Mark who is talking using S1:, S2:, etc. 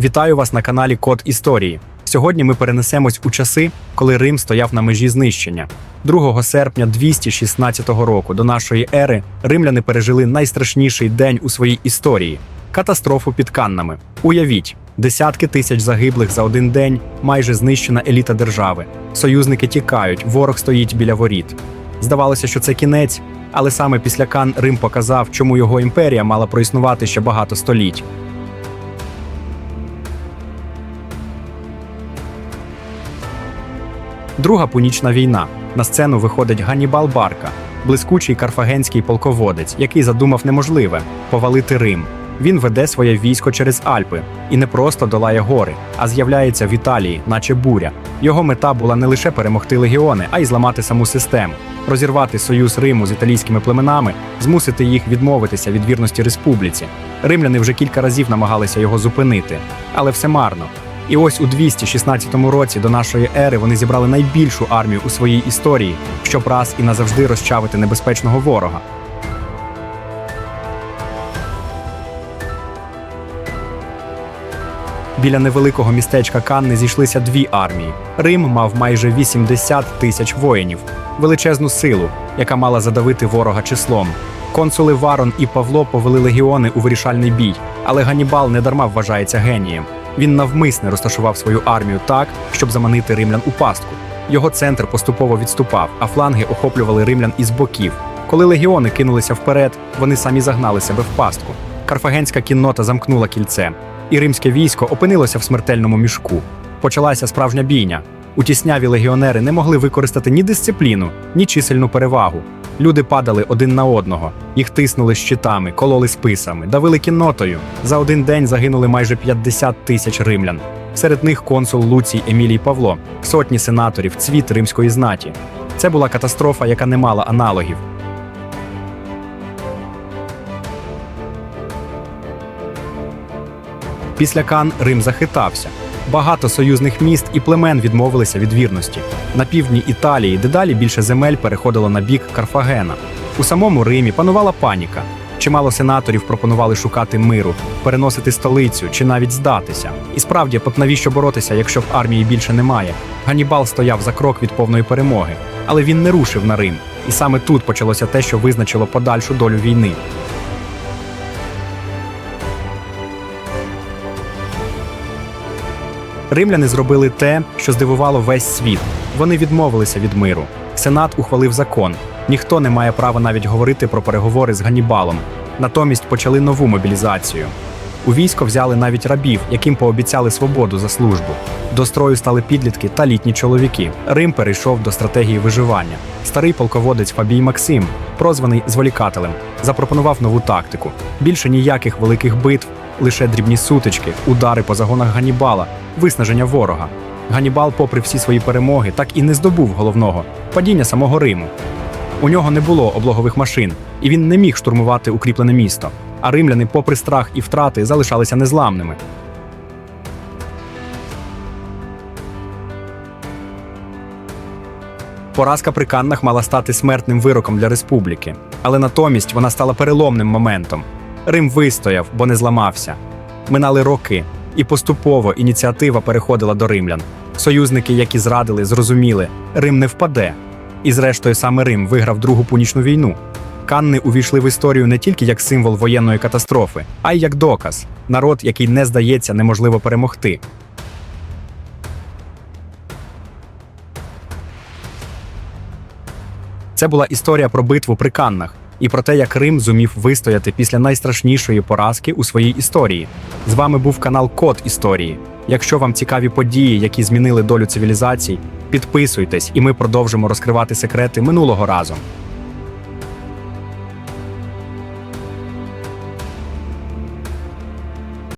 S1: Вітаю вас на каналі Код Історії. Сьогодні ми перенесемось у часи, коли Рим стояв на межі знищення. 2 серпня 216 року до нашої ери римляни пережили найстрашніший день у своїй історії катастрофу під Каннами. Уявіть, десятки тисяч загиблих за один день, майже знищена еліта держави. Союзники тікають, ворог стоїть біля воріт. Здавалося, що це кінець, але саме після Кан Рим показав, чому його імперія мала проіснувати ще багато століть. Друга пунічна війна. На сцену виходить Ганнібал Барка, блискучий карфагенський полководець, який задумав неможливе повалити Рим. Він веде своє військо через Альпи і не просто долає гори, а з'являється в Італії, наче буря. Його мета була не лише перемогти легіони, а й зламати саму систему, розірвати союз Риму з італійськими племенами, змусити їх відмовитися від вірності республіці. Римляни вже кілька разів намагалися його зупинити, але все марно. І ось у 216 році до нашої ери вони зібрали найбільшу армію у своїй історії, щоб раз і назавжди розчавити небезпечного ворога. Біля невеликого містечка Канни зійшлися дві армії. Рим мав майже 80 тисяч воїнів, величезну силу, яка мала задавити ворога числом. Консули Варон і Павло повели легіони у вирішальний бій, але Ганнібал недарма вважається генієм. Він навмисне розташував свою армію так, щоб заманити римлян у пастку. Його центр поступово відступав, а фланги охоплювали римлян із боків. Коли легіони кинулися вперед, вони самі загнали себе в пастку. Карфагенська кіннота замкнула кільце, і римське військо опинилося в смертельному мішку. Почалася справжня бійня. У тісняві легіонери не могли використати ні дисципліну, ні чисельну перевагу. Люди падали один на одного, їх тиснули щитами, кололи списами, давили кіннотою. За один день загинули майже 50 тисяч римлян. Серед них консул Луцій Емілій Павло, сотні сенаторів, цвіт римської знаті. Це була катастрофа, яка не мала аналогів. Після Кан Рим захитався. Багато союзних міст і племен відмовилися від вірності. На півдні Італії дедалі більше земель переходило на бік Карфагена. У самому Римі панувала паніка. Чимало сенаторів пропонували шукати миру, переносити столицю чи навіть здатися. І справді, от навіщо боротися, якщо в армії більше немає? Ганнібал стояв за крок від повної перемоги, але він не рушив на Рим. І саме тут почалося те, що визначило подальшу долю війни. Римляни зробили те, що здивувало весь світ. Вони відмовилися від миру. Сенат ухвалив закон. Ніхто не має права навіть говорити про переговори з Ганнібалом. Натомість почали нову мобілізацію. У військо взяли навіть рабів, яким пообіцяли свободу за службу. До строю стали підлітки та літні чоловіки. Рим перейшов до стратегії виживання. Старий полководець Фабій Максим, прозваний зволікателем, запропонував нову тактику. Більше ніяких великих битв, лише дрібні сутички, удари по загонах Ганнібала, виснаження ворога. Ганнібал, попри всі свої перемоги, так і не здобув головного падіння самого Риму. У нього не було облогових машин, і він не міг штурмувати укріплене місто. А римляни, попри страх і втрати, залишалися незламними. Поразка при Каннах мала стати смертним вироком для республіки, але натомість вона стала переломним моментом. Рим вистояв, бо не зламався. Минали роки, і поступово ініціатива переходила до римлян. Союзники, які зрадили, зрозуміли, Рим не впаде. І зрештою саме Рим виграв Другу пунічну війну. Канни увійшли в історію не тільки як символ воєнної катастрофи, а й як доказ народ, який не здається, неможливо перемогти. Це була історія про битву при Каннах і про те, як Рим зумів вистояти після найстрашнішої поразки у своїй історії. З вами був канал Код Історії. Якщо вам цікаві події, які змінили долю цивілізацій, підписуйтесь, і ми продовжимо розкривати секрети минулого разом.